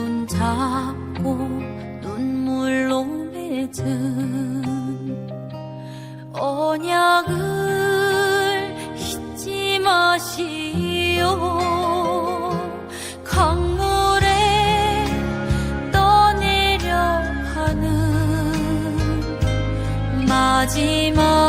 손 잡고 눈물로 맺은 언약을 잊지 마시오. 강물에 떠내려가는 마지막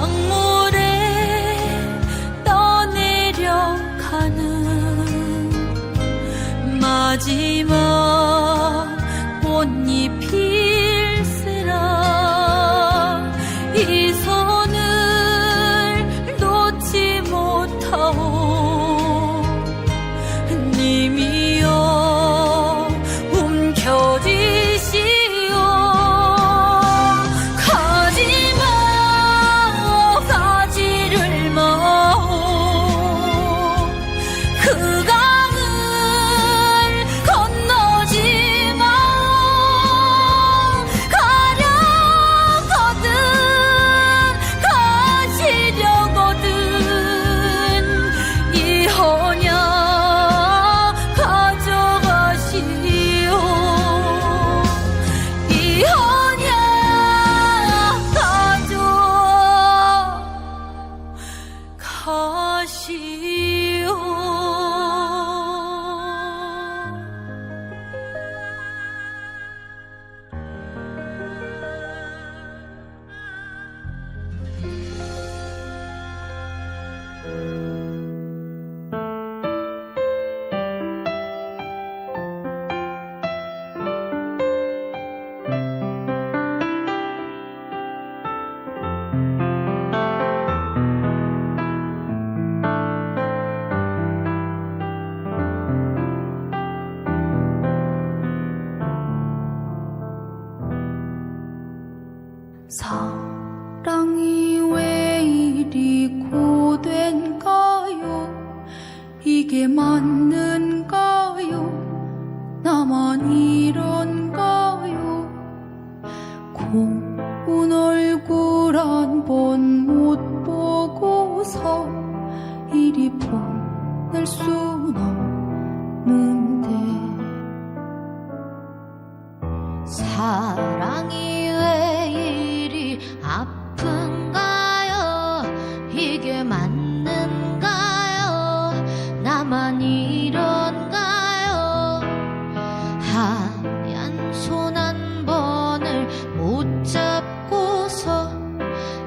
等 맞는가요? 나만 이런가요? 고운 얼굴 한 번 못 보고서 이리 보낼 순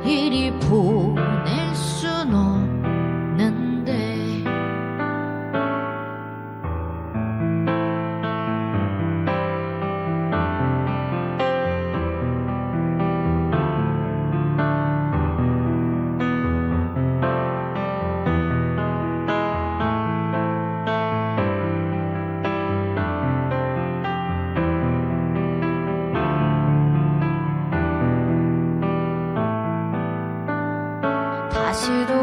이리 보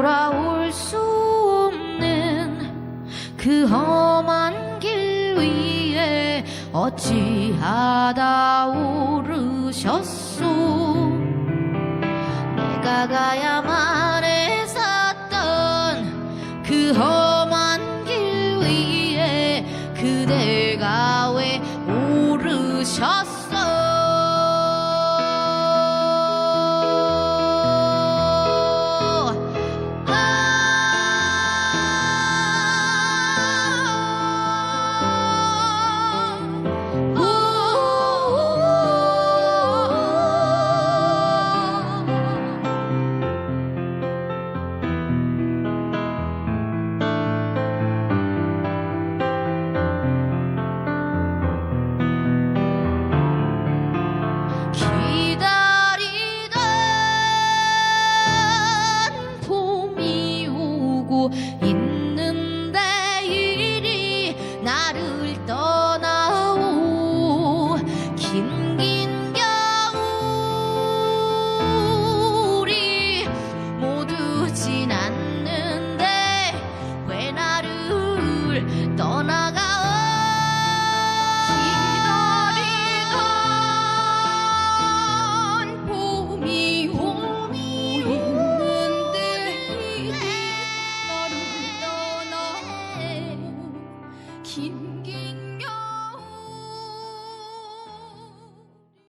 돌아올 수 없는 그 험한 길 위에 어찌하다 오르셨소? 내가 가야만 했었던 그 험한 길 위에 그대가 왜 오르셨어